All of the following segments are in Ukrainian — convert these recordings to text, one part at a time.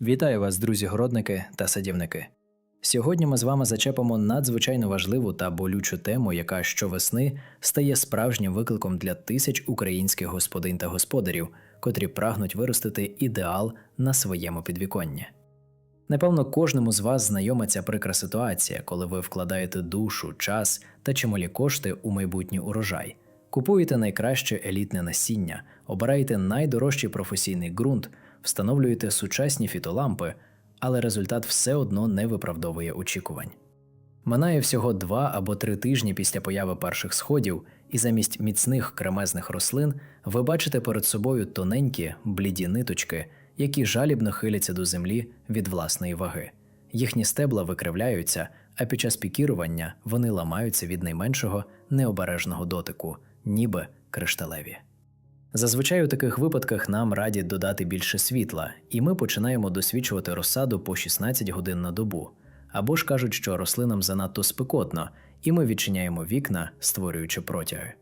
Вітаю вас, друзі-городники та садівники. Сьогодні ми з вами зачепимо надзвичайно важливу та болючу тему, яка щовесни стає справжнім викликом для тисяч українських господинь та господарів, котрі прагнуть виростити ідеал на своєму підвіконні. Напевно, кожному з вас знайома ця прикра ситуація, коли ви вкладаєте душу, час та чималі кошти у майбутній урожай, купуєте найкраще елітне насіння, обираєте найдорожчий професійний ґрунт, встановлюєте сучасні фітолампи, але результат все одно не виправдовує очікувань. Минає всього два або три тижні після появи перших сходів, і замість міцних кремезних рослин ви бачите перед собою тоненькі, бліді ниточки, які жалібно хиляться до землі від власної ваги. Їхні стебла викривляються, а під час пікірування вони ламаються від найменшого необережного дотику, ніби кришталеві. Зазвичай у таких випадках нам раді додати більше світла, і ми починаємо досвідчувати розсаду по 16 годин на добу. Або ж кажуть, що рослинам занадто спекотно, і ми відчиняємо вікна, створюючи протяги.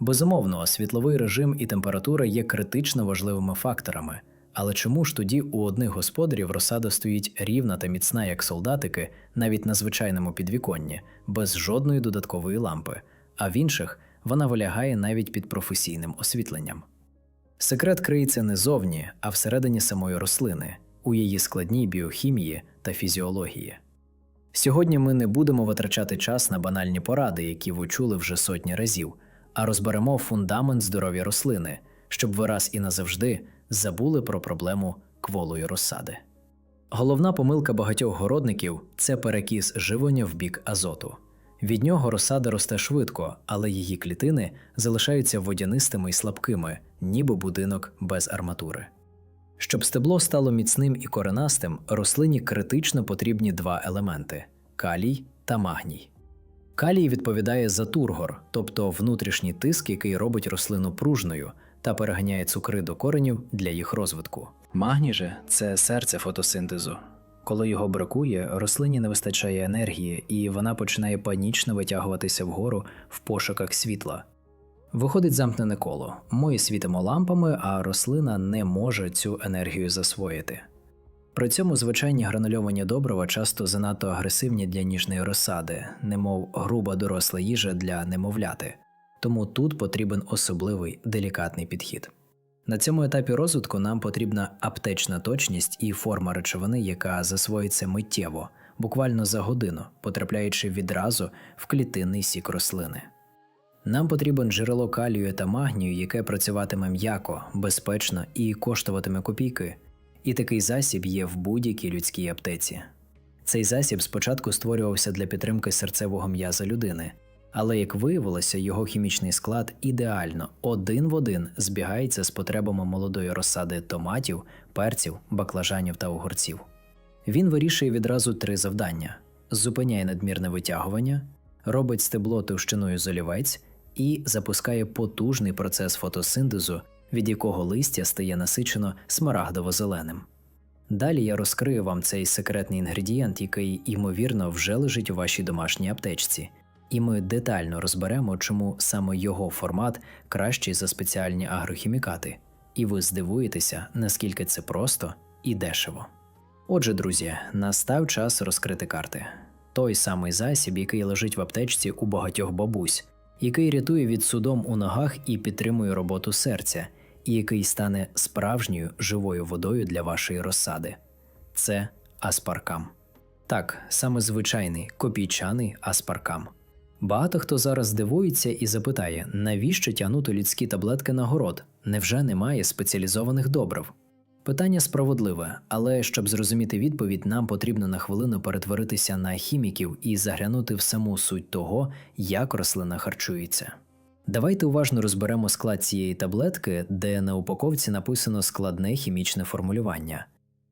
Безумовно, світловий режим і температура є критично важливими факторами, але чому ж тоді у одних господарів розсада стоїть рівна та міцна, як солдатики, навіть на звичайному підвіконні, без жодної додаткової лампи, а в інших вона вилягає навіть під професійним освітленням. Секрет криється не зовні, а всередині самої рослини, у її складній біохімії та фізіології. Сьогодні ми не будемо витрачати час на банальні поради, які ви чули вже сотні разів, а розберемо фундамент здоров'я рослини, щоб ви раз і назавжди забули про проблему кволої розсади. Головна помилка багатьох городників це перекіс живлення в бік азоту. Від нього розсада росте швидко, але її клітини залишаються водянистими і слабкими, ніби будинок без арматури. Щоб стебло стало міцним і коренастим, рослині критично потрібні два елементи калій та магній. Калій відповідає за тургор, тобто внутрішній тиск, який робить рослину пружною та переганяє цукри до коренів для їх розвитку. Магній же це серце фотосинтезу. Коли його бракує, рослині не вистачає енергії, і вона починає панічно витягуватися вгору в пошуках світла. Виходить замкнене коло. Ми світимо лампами, а рослина не може цю енергію засвоїти. При цьому звичайні гранульовані добрива часто занадто агресивні для ніжної розсади, немов груба доросла їжа для немовляти, тому тут потрібен особливий делікатний підхід. На цьому етапі розвитку нам потрібна аптечна точність і форма речовини, яка засвоїться миттєво, буквально за годину, потрапляючи відразу в клітинний сік рослини. Нам потрібен джерело калію та магнію, яке працюватиме м'яко, безпечно і коштуватиме копійки. І такий засіб є в будь-якій людській аптеці. Цей засіб спочатку створювався для підтримки серцевого м'яза людини, але як виявилося, його хімічний склад ідеально один в один збігається з потребами молодої розсади томатів, перців, баклажанів та огурців. Він вирішує відразу три завдання: зупиняє надмірне витягування, робить стебло товщиною з олівець і запускає потужний процес фотосинтезу, від якого листя стає насичено смарагдово-зеленим. Далі я розкрию вам цей секретний інгредієнт, який, ймовірно, вже лежить у вашій домашній аптечці, і ми детально розберемо, чому саме його формат кращий за спеціальні агрохімікати, і ви здивуєтеся, наскільки це просто і дешево. Отже, друзі, настав час розкрити карти. Той самий засіб, який лежить в аптечці у багатьох бабусь, який рятує від судом у ногах і підтримує роботу серця, і який стане справжньою живою водою для вашої розсади. Це аспаркам. Так, саме звичайний копійчаний аспаркам. Багато хто зараз дивується і запитає, навіщо тягнути людські таблетки на город? Невже немає спеціалізованих добрив? Питання справедливе, але щоб зрозуміти відповідь, нам потрібно на хвилину перетворитися на хіміків і заглянути в саму суть того, як рослина харчується. Давайте уважно розберемо склад цієї таблетки, де на упаковці написано складне хімічне формулювання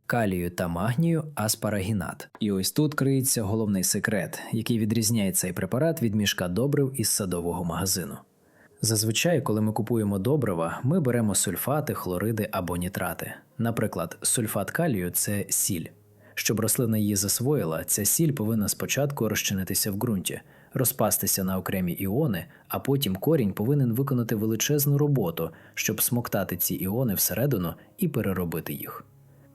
калію та магнію аспарагінат. І ось тут криється головний секрет, який відрізняє цей препарат від мішка добрив із садового магазину. Зазвичай, коли ми купуємо добрива, ми беремо сульфати, хлориди або нітрати. Наприклад, сульфат калію це сіль. Щоб рослина її засвоїла, ця сіль повинна спочатку розчинитися в ґрунті, розпастися на окремі іони, а потім корінь повинен виконати величезну роботу, щоб смоктати ці іони всередину і переробити їх.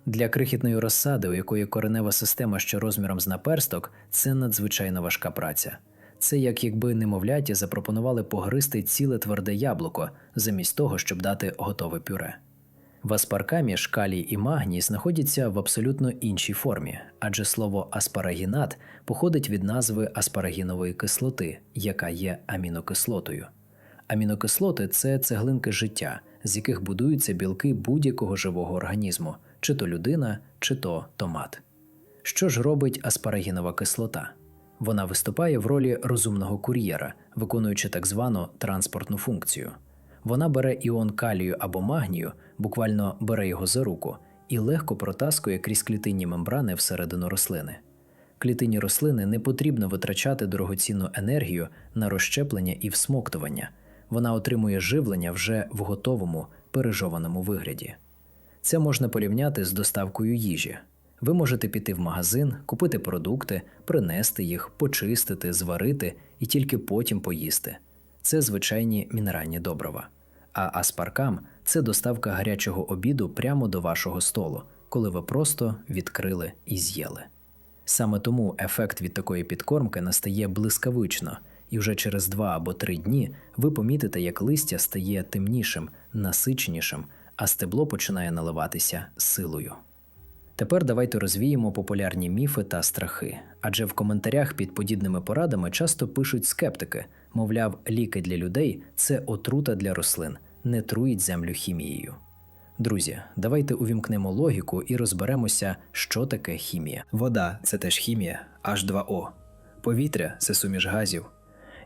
Для крихітної розсади, у якої коренева система що розміром з наперсток, це надзвичайно важка праця. Це як якби немовляті запропонували погристи ціле тверде яблуко, замість того, щоб дати готове пюре. В аспаркамі ж калій і магній знаходяться в абсолютно іншій формі, адже слово аспарагінат походить від назви аспарагінової кислоти, яка є амінокислотою. Амінокислоти це цеглинки життя, з яких будуються білки будь-якого живого організму, чи то людина, чи то томат. Що ж робить аспарагінова кислота? Вона виступає в ролі розумного кур'єра, виконуючи так звану транспортну функцію. Вона бере іон калію або магнію, буквально бере його за руку, і легко протаскує крізь клітинні мембрани всередину рослини. Клітині рослини не потрібно витрачати дорогоцінну енергію на розщеплення і всмоктування. Вона отримує живлення вже в готовому, пережованому вигляді. Це можна порівняти з доставкою їжі. Ви можете піти в магазин, купити продукти, принести їх, почистити, зварити і тільки потім поїсти. Це звичайні мінеральні добрива. А аспаркам це доставка гарячого обіду прямо до вашого столу, коли ви просто відкрили і з'їли. Саме тому ефект від такої підкормки настає блискавично, і вже через два або три дні ви помітите, як листя стає темнішим, насиченішим, а стебло починає наливатися силою. Тепер давайте розвіємо популярні міфи та страхи, адже в коментарях під подібними порадами часто пишуть скептики, мовляв, ліки для людей це отрута для рослин, не труїть землю хімією. Друзі, давайте увімкнемо логіку і розберемося, що таке хімія. Вода це теж хімія, H2O. Повітря це суміш газів.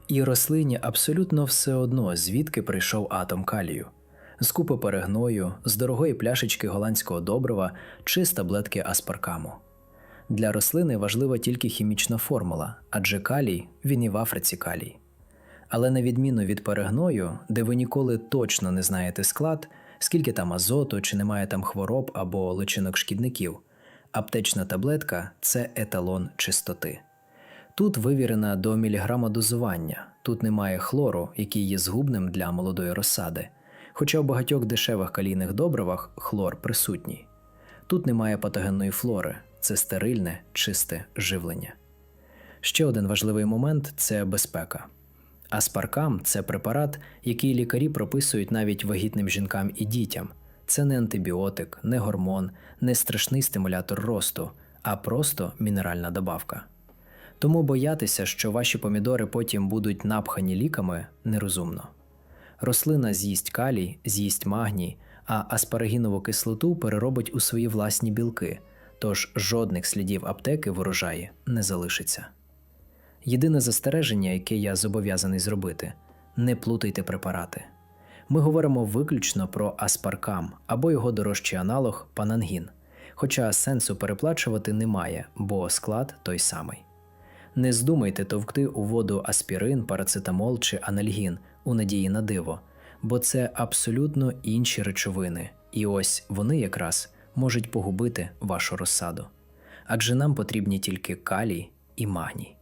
І рослині абсолютно все одно, звідки прийшов атом калію з купи перегною, з дорогої пляшечки голландського добрива чи з таблетки аспаркаму. Для рослини важлива тільки хімічна формула, адже калій він і в Африці калій. Але на відміну від перегною, де ви ніколи точно не знаєте склад, скільки там азоту, чи немає там хвороб або личинок шкідників, аптечна таблетка це еталон чистоти. Тут вивірена до міліграма дозування, тут немає хлору, який є згубним для молодої розсади, хоча в багатьох дешевих калійних добривах хлор присутній. Тут немає патогенної флори, це стерильне, чисте живлення. Ще один важливий момент це безпека. Аспаркам це препарат, який лікарі прописують навіть вагітним жінкам і дітям. Це не антибіотик, не гормон, не страшний стимулятор росту, а просто мінеральна добавка. Тому боятися, що ваші помідори потім будуть напхані ліками, нерозумно. Рослина з'їсть калій, з'їсть магній, а аспарагінову кислоту переробить у свої власні білки, тож жодних слідів аптеки в урожаї не залишиться. Єдине застереження, яке я зобов'язаний зробити не плутайте препарати. Ми говоримо виключно про аспаркам або його дорожчий аналог панангін, хоча сенсу переплачувати немає, бо склад той самий. Не здумайте товкти у воду аспірин, парацетамол чи анальгін у надії на диво, бо це абсолютно інші речовини, і ось вони якраз можуть погубити вашу розсаду. Адже нам потрібні тільки калій і магній.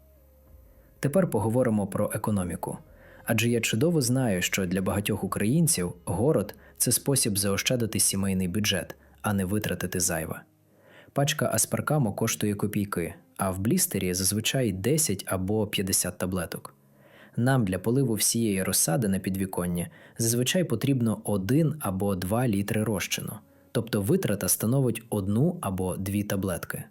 Тепер поговоримо про економіку. Адже я чудово знаю, що для багатьох українців город це спосіб заощадити сімейний бюджет, а не витратити зайве. Пачка аспаркаму коштує копійки, а в блістері зазвичай 10 або 50 таблеток. Нам для поливу всієї розсади на підвіконні зазвичай потрібно 1 або 2 літри розчину, тобто витрата становить одну або дві таблетки.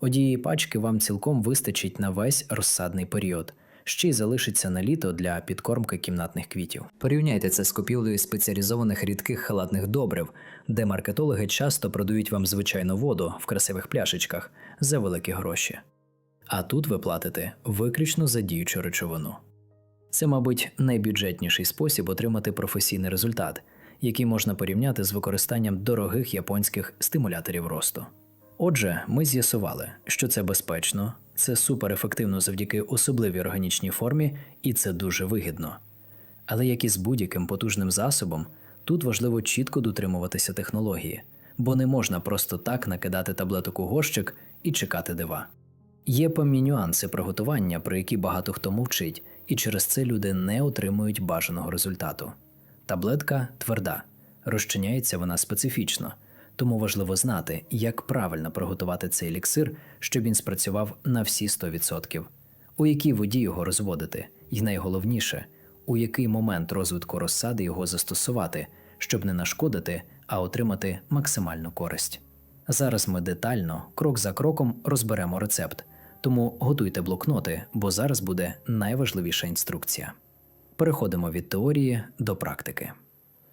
Однієї пачки вам цілком вистачить на весь розсадний період, ще й залишиться на літо для підкормки кімнатних квітів. Порівняйте це з купівлею спеціалізованих рідких халатних добрив, де маркетологи часто продають вам звичайну воду в красивих пляшечках за великі гроші. А тут ви платите виключно за діючу речовину. Це, мабуть, найбюджетніший спосіб отримати професійний результат, який можна порівняти з використанням дорогих японських стимуляторів росту. Отже, ми з'ясували, що це безпечно, це суперефективно завдяки особливій органічній формі, і це дуже вигідно. Але як і з будь-яким потужним засобом, тут важливо чітко дотримуватися технології, бо не можна просто так накидати таблеток у горщик і чекати дива. Є певні нюанси приготування, про які багато хто мовчить, і через це люди не отримують бажаного результату. Таблетка тверда, розчиняється вона специфічно, тому важливо знати, як правильно приготувати цей еліксир, щоб він спрацював на всі 100%, у якій воді його розводити, і найголовніше, у який момент розвитку розсади його застосувати, щоб не нашкодити, а отримати максимальну користь. Зараз ми детально, крок за кроком, розберемо рецепт, тому готуйте блокноти, бо зараз буде найважливіша інструкція. Переходимо від теорії до практики.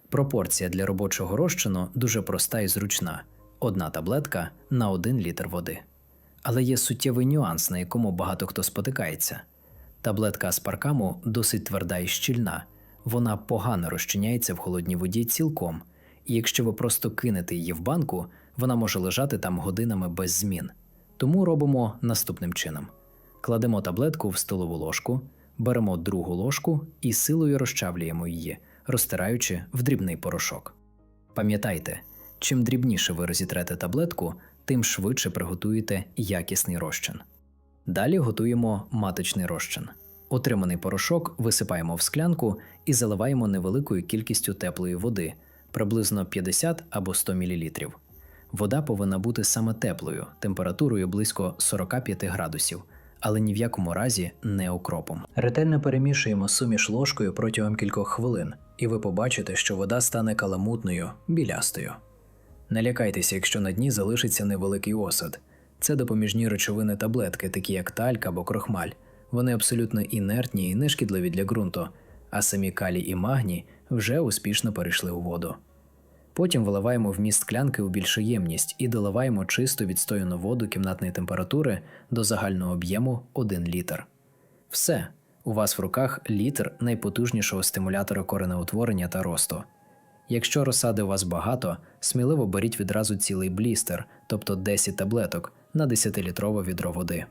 Пропорція для робочого розчину дуже проста і зручна: одна таблетка на 1 літр води. Але є суттєвий нюанс, на якому багато хто спотикається. Таблетка аспаркаму досить тверда і щільна, вона погано розчиняється в холодній воді цілком, і якщо ви просто кинете її в банку, вона може лежати там годинами без змін. Тому робимо наступним чином: кладемо таблетку в столову ложку, беремо другу ложку і силою розчавлюємо її, розтираючи в дрібний порошок. Пам'ятайте, чим дрібніше ви розітрете таблетку, тим швидше приготуєте якісний розчин. Далі готуємо маточний розчин. Отриманий порошок висипаємо в склянку і заливаємо невеликою кількістю теплої води, приблизно 50 або 100 мл. Вода повинна бути саме теплою, температурою близько 45 градусів, але ні в якому разі не окропом. Ретельно перемішуємо суміш ложкою протягом кількох хвилин, і ви побачите, що вода стане каламутною, білястою. Не лякайтеся, якщо на дні залишиться невеликий осад. Це допоміжні речовини таблетки, такі як тальк або крохмаль. Вони абсолютно інертні і нешкідливі для ґрунту, а самі калій і магній вже успішно перейшли у воду. Потім виливаємо вміст склянки у більшу ємність і доливаємо чисту відстояну воду кімнатної температури до загального об'єму 1 літр. Все, у вас в руках літр найпотужнішого стимулятора коренеутворення та росту. Якщо розсади у вас багато, сміливо беріть відразу цілий блістер, тобто 10 таблеток на 10-літрове відро води.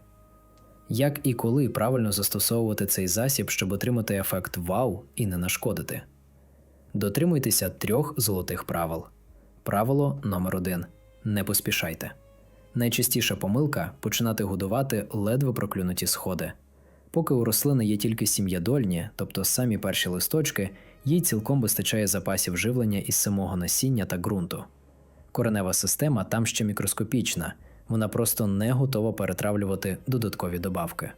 Як і коли правильно застосовувати цей засіб, щоб отримати ефект вау і не нашкодити? Дотримуйтеся трьох золотих правил. Правило номер 1 Не поспішайте. Найчастіша помилка починати годувати ледве проклюнуті сходи. Поки у рослини є тільки сім'ядольні, тобто самі перші листочки, їй цілком вистачає запасів живлення із самого насіння та ґрунту. Коренева система там ще мікроскопічна, вона просто не готова перетравлювати додаткові добавки.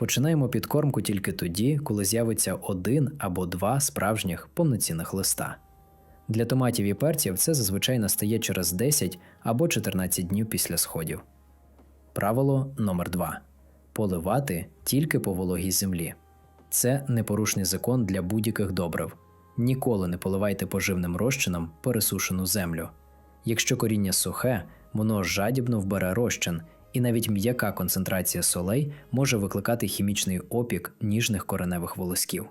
Починаємо підкормку тільки тоді, коли з'явиться один або два справжніх повноцінних листа. Для томатів і перців це зазвичай настає через 10 або 14 днів після сходів. Правило номер 2 поливати тільки по вологій землі. Це непорушний закон для будь-яких добрив. Ніколи не поливайте поживним розчином пересушену землю. Якщо коріння сухе, воно жадібно вбере розчин, і навіть м'яка концентрація солей може викликати хімічний опік ніжних кореневих волосків.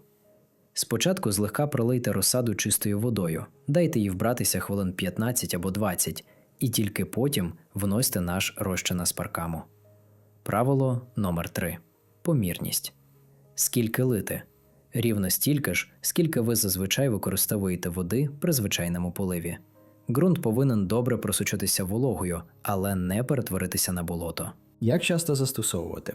Спочатку злегка пролийте розсаду чистою водою, дайте їй вбратися хвилин 15 або 20, і тільки потім вносьте наш розчин аспаркаму. Правило номер 3 Помірність. Скільки лити? Рівно стільки ж, скільки ви зазвичай використовуєте води при звичайному поливі. Ґрунт повинен добре просочитися вологою, але не перетворитися на болото. Як часто застосовувати?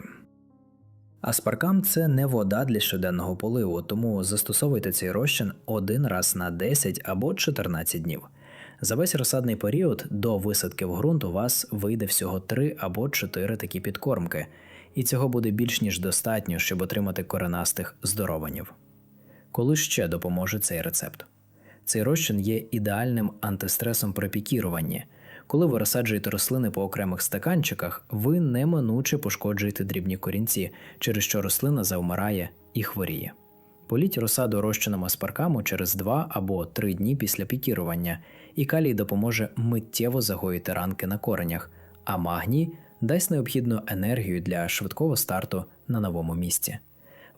Аспаркам це не вода для щоденного поливу, тому застосовуйте цей розчин один раз на 10 або 14 днів. За весь розсадний період до висадки в ґрунт у вас вийде всього 3 або 4 такі підкормки, і цього буде більш ніж достатньо, щоб отримати коренастих здорованів. Коли ще допоможе цей рецепт? Цей розчин є ідеальним антистресом при пікіруванні. Коли ви розсаджуєте рослини по окремих стаканчиках, ви неминуче пошкоджуєте дрібні корінці, через що рослина завмирає і хворіє. Політь розсаду розчином аспаркаму через 2 або 3 дні після пікірування, і калій допоможе миттєво загоїти ранки на коренях, а магній дасть необхідну енергію для швидкого старту на новому місці.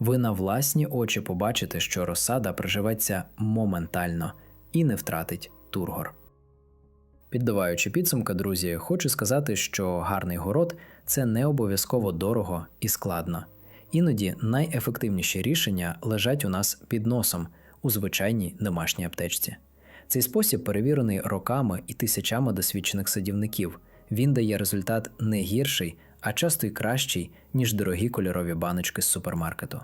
Ви на власні очі побачите, що розсада приживеться моментально і не втратить тургор. Підбиваючи підсумки, друзі, хочу сказати, що гарний город це не обов'язково дорого і складно. Іноді найефективніші рішення лежать у нас під носом у звичайній домашній аптечці. Цей спосіб перевірений роками і тисячами досвідчених садівників. Він дає результат не гірший, а часто й кращий, ніж дорогі кольорові баночки з супермаркету.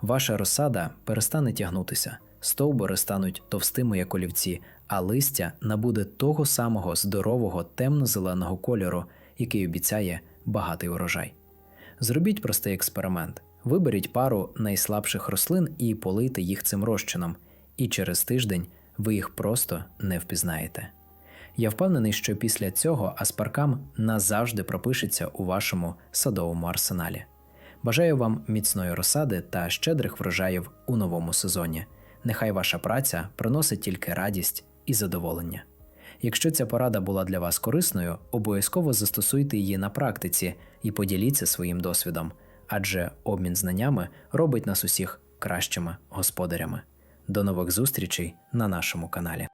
Ваша розсада перестане тягнутися, стовбури стануть товстими як олівці, а листя набуде того самого здорового темно-зеленого кольору, який обіцяє багатий урожай. Зробіть простий експеримент: виберіть пару найслабших рослин і полийте їх цим розчином, і через тиждень ви їх просто не впізнаєте. Я впевнений, що після цього аспаркам назавжди пропишеться у вашому садовому арсеналі. Бажаю вам міцної розсади та щедрих врожаїв у новому сезоні. Нехай ваша праця приносить тільки радість і задоволення. Якщо ця порада була для вас корисною, обов'язково застосуйте її на практиці і поділіться своїм досвідом, адже обмін знаннями робить нас усіх кращими господарями. До нових зустрічей на нашому каналі.